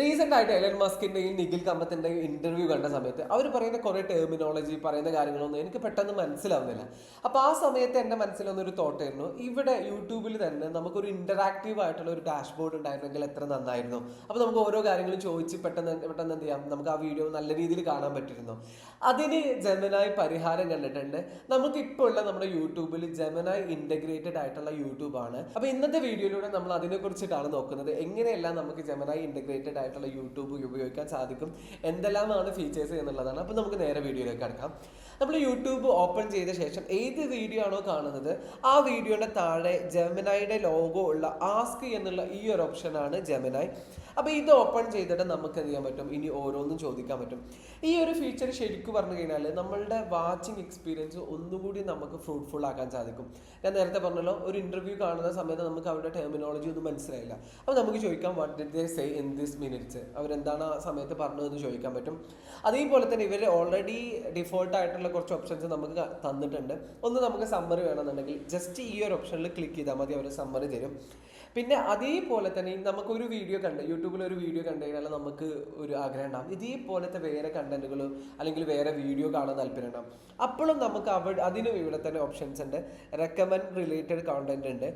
Recent ആയിട്ട് Elon മസ്കിന്റെയും നിഖിൽ കമ്പത്തിന്റെയും ഇന്റർവ്യൂ കണ്ട സമയത്ത് അവർ പറയുന്ന കുറെ ടെർമിനോളജി പറയുന്ന കാര്യങ്ങളൊന്നും എനിക്ക് പെട്ടെന്ന് മനസ്സിലാവുന്നില്ല. അപ്പൊ ആ സമയത്ത് എന്റെ മനസ്സിൽ വന്നൊരു തോട്ടായിരുന്നു ഇവിടെ യൂട്യൂബിൽ തന്നെ നമുക്കൊരു ഇന്ററാക്റ്റീവ് ആയിട്ടുള്ള ഒരു ഡാഷ്ബോർഡ് ഉണ്ടായിരുന്നെങ്കിൽ എത്ര നന്നായിരുന്നു. അപ്പൊ നമുക്ക് ഓരോ കാര്യങ്ങളും ചോദിച്ച് പെട്ടെന്ന് പെട്ടെന്ന് എന്ത് ചെയ്യാം? നമുക്ക് ആ വീഡിയോ നല്ല രീതിയിൽ കാണാൻ പറ്റിയിരുന്നു. അതിന് ജമനായി പരിഹാരം കണ്ടിട്ടുണ്ട്. നമുക്ക് ഇപ്പോൾ ഉള്ള നമ്മുടെ യൂട്യൂബിൽ ജമനായി ഇന്റഗ്രേറ്റഡ് ആയിട്ടുള്ള യൂട്യൂബാണ്. അപ്പൊ ഇന്നത്തെ വീഡിയോയിലൂടെ നമ്മൾ അതിനെ കുറിച്ചിട്ടാണ് നോക്കുന്നത്. എങ്ങനെയെല്ലാം നമുക്ക് ജമനായി ഇന്റഗ്രേറ്റഡ് ആയിട്ടുള്ള യൂട്യൂബ് ഉപയോഗിക്കാൻ സാധിക്കും. എന്തെല്ലാമാണ് ഫീച്ചേഴ്സ് എന്നുള്ളതാണ്. അപ്പോൾ നമുക്ക് നേരെ വീഡിയോയിലേക്ക് കിടക്കാം. നമ്മൾ യൂട്യൂബ് ഓപ്പൺ ചെയ്ത ശേഷം ഏത് വീഡിയോ ആണോ കാണുന്നത് ആ വീഡിയോയുടെ താഴെ ജെമിനായുടെ ലോഗോ ഉള്ള ആസ്ക് എന്നുള്ള ഈ ഒരു ഓപ്ഷനാണ് ജെമിനായി അപ്പോൾ ഇത് ഓപ്പൺ ചെയ്തിട്ട് നമുക്ക് എന്ത് ചെയ്യാൻ പറ്റും? ഇനി ഓരോന്നും ചോദിക്കാൻ പറ്റും. ഈ ഒരു ഫീച്ചർ ശരിക്കും പറഞ്ഞു കഴിഞ്ഞാൽ നമ്മളുടെ വാച്ചിങ് എക്സ്പീരിയൻസ് ഒന്നുകൂടി നമുക്ക് ഫ്രൂട്ട്ഫുൾ ആക്കാൻ സാധിക്കും. ഞാൻ നേരത്തെ പറഞ്ഞല്ലോ ഒരു ഇന്റർവ്യൂ കാണുന്ന സമയത്ത് നമുക്ക് അവരുടെ ടെർമിനോളജി ഒന്നും മനസ്സിലായില്ല. അപ്പോൾ നമുക്ക് ചോദിക്കാം what did they say in this minutes അവരെന്താണ് ആ സമയത്ത് പറഞ്ഞതെന്ന് ചോദിക്കാൻ പറ്റും. അതേപോലെ തന്നെ ഇവർ ഓൾറെഡി ഡിഫോൾട്ട് ആയിട്ടുള്ള കുറച്ച് ഓപ്ഷൻസ് നമുക്ക് തന്നിട്ടുണ്ട്. ഒന്ന് നമുക്ക് സമ്മറി വേണമെന്നുണ്ടെങ്കിൽ ജസ്റ്റ് ഈ ഒരു ഓപ്ഷനിൽ ക്ലിക്ക് ചെയ്താൽ മതി അവർ സമ്മറി തരും. പിന്നെ അതേപോലെ തന്നെ നമുക്ക് നമുക്കൊരു വീഡിയോ കണ്ട് യൂട്യൂബിൽ ഒരു വീഡിയോ കണ്ടു കഴിഞ്ഞാൽ നമുക്ക് ഒരു ആഗ്രഹം ഉണ്ടാകും ഇതേപോലത്തെ വേറെ കണ്ടന്റുകൾ അല്ലെങ്കിൽ വേറെ വീഡിയോ കാണാൻ താല്പര്യം ഉണ്ടാകും അപ്പോഴും നമുക്ക് അവിടെ അതിനും ഇവിടെ തന്നെ ഓപ്ഷൻസ് ഉണ്ട്. റെക്കമെൻഡ് റിലേറ്റഡ് കോണ്ടന്റ് ഉണ്ട്.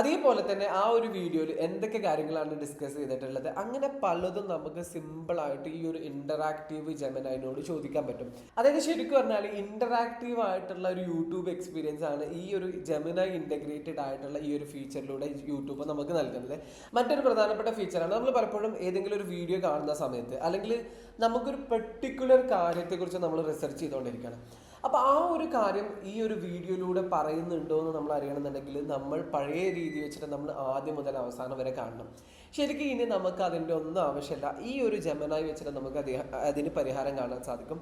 അതേപോലെ തന്നെ ആ ഒരു വീഡിയോയിൽ എന്തൊക്കെ കാര്യങ്ങളാണ് ഡിസ്കസ് ചെയ്തിട്ടുള്ളത്? അങ്ങനെ പലതും നമുക്ക് സിമ്പിൾ ആയിട്ട് ഈ ഒരു ഇന്ററാക്റ്റീവ് ജമനായിനോട് ചോദിക്കാൻ പറ്റും. അതായത് ശരിക്കും പറഞ്ഞാൽ ഇന്ററാക്റ്റീവ് ആയിട്ടുള്ള ഒരു യൂട്യൂബ് എക്സ്പീരിയൻസ് ആണ് ഈ ഒരു ജെമിനൈ ഇന്റഗ്രേറ്റഡ് ആയിട്ടുള്ള ഈ ഒരു ഫീച്ചറിലൂടെ യൂട്യൂബ് നമുക്ക് നൽകുന്നത്. മറ്റൊരു പ്രധാനപ്പെട്ട ഫീച്ചറാണ് നമ്മൾ പലപ്പോഴും ഏതെങ്കിലും ഒരു വീഡിയോ കാണുന്ന സമയത്ത് അല്ലെങ്കിൽ നമുക്കൊരു പെർട്ടിക്കുലർ കാര്യത്തെക്കുറിച്ച് നമ്മൾ റിസർച്ച് ചെയ്തുകൊണ്ടിരിക്കുകയാണ്. അപ്പോൾ ആ ഒരു കാര്യം ഈ ഒരു വീഡിയോയിലൂടെ പറയുന്നുണ്ടോ എന്ന് നമ്മൾ അറിയണമെന്നുണ്ടെങ്കിൽ നമ്മൾ പഴയ രീതി വെച്ചിട്ട് നമ്മൾ ആദ്യം മുതൽ അവസാനം വരെ കാണണം. ശരിക്കും ഇനി നമുക്ക് അതിന്റെ ഒന്നും ആവശ്യമില്ല. ഈ ഒരു ജമനായി വെച്ചിട്ട് നമുക്ക് അതി അതിന് പരിഹാരം കാണാൻ സാധിക്കും.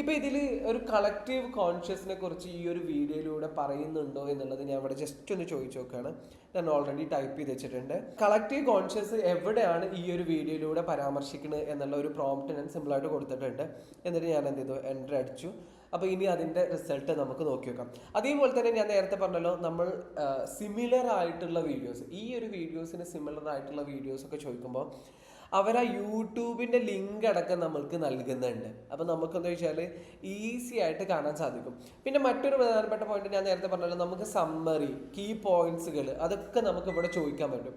ഇപ്പോൾ ഇതിൽ ഒരു കളക്റ്റീവ് കോൺഷ്യസിനെ കുറിച്ച് ഈ ഒരു വീഡിയോയിലൂടെ പറയുന്നുണ്ടോ എന്നുള്ളത് ഞാൻ ഇവിടെ ജസ്റ്റ് ഒന്ന് ചോദിച്ചു നോക്കുകയാണ് ഞാൻ ഓൾറെഡി ടൈപ്പ് ചെയ്ത് വെച്ചിട്ടുണ്ട്. കളക്റ്റീവ് കോൺഷ്യസ് എവിടെയാണ് ഈ ഒരു വീഡിയോയിലൂടെ പരാമർശിക്കുന്നത് എന്നുള്ള ഒരു പ്രോംപ്റ്റ് ഞാൻ സിമ്പിളായിട്ട് കൊടുത്തിട്ടുണ്ട്. എന്നിട്ട് ഞാൻ എന്ത് ചെയ്തു? എന്റർ അടിച്ചു. അപ്പോൾ ഇനി അതിന്റെ റിസൾട്ട് നമുക്ക് നോക്കി വെക്കാം. അതേപോലെ തന്നെ ഞാൻ നേരത്തെ പറഞ്ഞല്ലോ നമ്മൾ സിമിലർ ആയിട്ടുള്ള വീഡിയോസ് ഈ ഒരു വീഡിയോസിന് സിമിലർ ആയിട്ടുള്ള വീഡിയോസ് ഒക്കെ ചോദിക്കുമ്പോൾ അവർ ആ യൂട്യൂബിന്റെ ലിങ്ക് അടക്കം നമ്മൾക്ക് നൽകുന്നുണ്ട്. അപ്പോൾ നമുക്കെന്ന് വെച്ചാൽ ഈസി ആയിട്ട് കാണാൻ സാധിക്കും. പിന്നെ മറ്റൊരു പ്രധാനപ്പെട്ട പോയിന്റ് ഞാൻ നേരത്തെ പറഞ്ഞല്ലോ നമുക്ക് സമ്മറി കീ പോയിന്റ്സുകൾ അതൊക്കെ നമുക്ക് ഇവിടെ ചോദിക്കാൻ പറ്റും.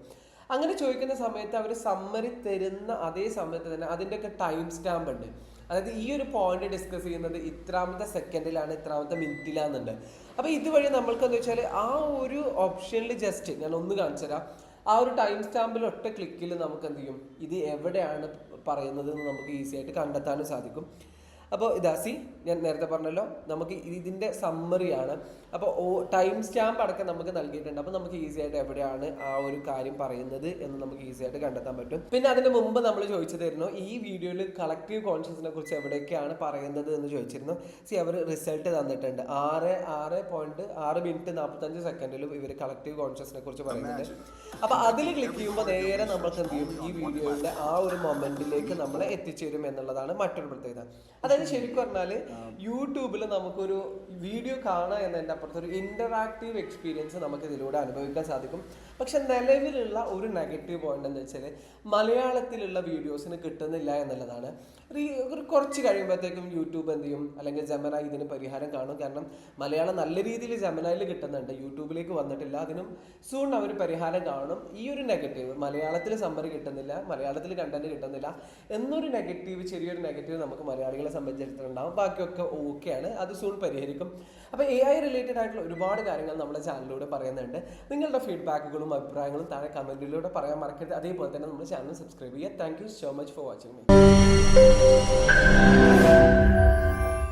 അങ്ങനെ ചോദിക്കുന്ന സമയത്ത് അവർ സമ്മറി തരുന്ന അതേ സമയത്ത് തന്നെ അതിന്റെയൊക്കെ ടൈം സ്റ്റാമ്പ് ഉണ്ട്. അതായത് ഈ ഒരു പോയിന്റ് ഡിസ്കസ് ചെയ്യുന്നത് ഇത്രാമത്തെ സെക്കൻഡിലാണ് ഇത്രാമത്തെ മിനിറ്റിലാന്നുണ്ട് അപ്പോൾ ഇതുവഴി നമ്മൾക്ക് എന്താ വെച്ചാൽ ആ ഒരു ഓപ്ഷനിൽ ജസ്റ്റ് ഞാൻ ഒന്ന് കാണിച്ചു തരാം ആ ഒരു ടൈം സ്റ്റാമ്പിൽ ഒറ്റ ക്ലിക്കിൽ നമുക്ക് എന്ത് ചെയ്യും? ഇത് എവിടെയാണ് പറയുന്നത് എന്ന് നമുക്ക് ഈസി ആയിട്ട് കണ്ടെത്താനും സാധിക്കും. അപ്പോൾ ഇതാ സി ഞാൻ നേരത്തെ പറഞ്ഞല്ലോ നമുക്ക് ഇതിന്റെ സമ്മറിയാണ് അപ്പോൾ ടൈം സ്റ്റാമ്പ് അടക്കം നമുക്ക് നൽകിയിട്ടുണ്ട്. അപ്പോൾ നമുക്ക് ഈസി ആയിട്ട് എവിടെയാണ് ആ ഒരു കാര്യം പറയുന്നത് എന്ന് നമുക്ക് ഈസി ആയിട്ട് കണ്ടെത്താൻ പറ്റും. പിന്നെ അതിന് മുമ്പ് നമ്മൾ ചോദിച്ചതായിരുന്നു ഈ വീഡിയോയിൽ കളക്റ്റീവ് കോൺഷ്യസിനെ കുറിച്ച് എവിടെയൊക്കെയാണ് പറയുന്നത് എന്ന് ചോദിച്ചിരുന്നു. സി അവർ റിസൾട്ട് തന്നിട്ടുണ്ട്. ആറ് ആറ് പോയിന്റ് ആറ് മിനിറ്റ് നാൽപ്പത്തഞ്ച് സെക്കൻഡിലും ഇവർ കളക്റ്റീവ് കോൺഷ്യസിനെ കുറിച്ച് പറയുന്നുണ്ട്. അപ്പോൾ അതിൽ ക്ലിക്ക് ചെയ്യുമ്പോൾ നേരെ നമ്മൾക്ക് എന്ത് ചെയ്യും? ഈ വീഡിയോയുടെ ആ ഒരു മൊമെന്റിലേക്ക് നമ്മളെ എത്തിച്ചേരും എന്നുള്ളതാണ് മറ്റൊരു പ്രത്യേകത. അതായത് ശരിക്കും പറഞ്ഞാൽ യൂട്യൂബിൽ നമുക്കൊരു വീഡിയോ കാണുക എന്നതിന്റെ അപ്പുറത്ത് ഒരു ഇന്ററാക്റ്റീവ് എക്സ്പീരിയൻസ് നമുക്ക് ഇതിലൂടെ അനുഭവിക്കാൻ സാധിക്കും. പക്ഷെ നിലവിലുള്ള ഒരു നെഗറ്റീവ് പോയിന്റ് എന്ന് വെച്ചാൽ മലയാളത്തിലുള്ള വീഡിയോസിന് കിട്ടുന്നില്ല എന്നുള്ളതാണ്. ഒരു കുറച്ച് കഴിയുമ്പോഴത്തേക്കും യൂട്യൂബ് എന്ത് ചെയ്യും? അല്ലെങ്കിൽ ജമന ഇതിന് പരിഹാരം കാണും. കാരണം മലയാളം നല്ല രീതിയിൽ ജമനയിൽ കിട്ടുന്നുണ്ട്. യൂട്യൂബിലേക്ക് വന്നിട്ടില്ല. അതിനും സൂൺ അവർ പരിഹാരം കാണും. ഈ ഒരു നെഗറ്റീവ് മലയാളത്തിൽ സമ്മറി കിട്ടുന്നില്ല. മലയാളത്തിൽ കണ്ടന്റ് കിട്ടുന്നില്ല. എന്നൊരു നെഗറ്റീവ് ചെറിയൊരു നെഗറ്റീവ് നമുക്ക് മലയാളികളെ സംബന്ധിച്ചിടത്തോളം ഉണ്ടാവും ബാക്കിയൊക്കെ ഓക്കെയാണ് അത് സൂൺ പരിഹരിക്കും. അപ്പോൾ എ ഐ റിലേറ്റഡ് ആയിട്ടുള്ള ഒരുപാട് കാര്യങ്ങൾ നമ്മുടെ ചാനലിലൂടെ പറയുന്നുണ്ട്. നിങ്ങളുടെ ഫീഡ്ബാക്കുകളും അഭിപ്രായങ്ങളും താഴെ കമന്റിലൂടെ പറയാൻ മറക്കരുത്. അതേപോലെ തന്നെ നമ്മുടെ ചാനൽ സബ്സ്ക്രൈബ് ചെയ്യുക. Thank so much for watching me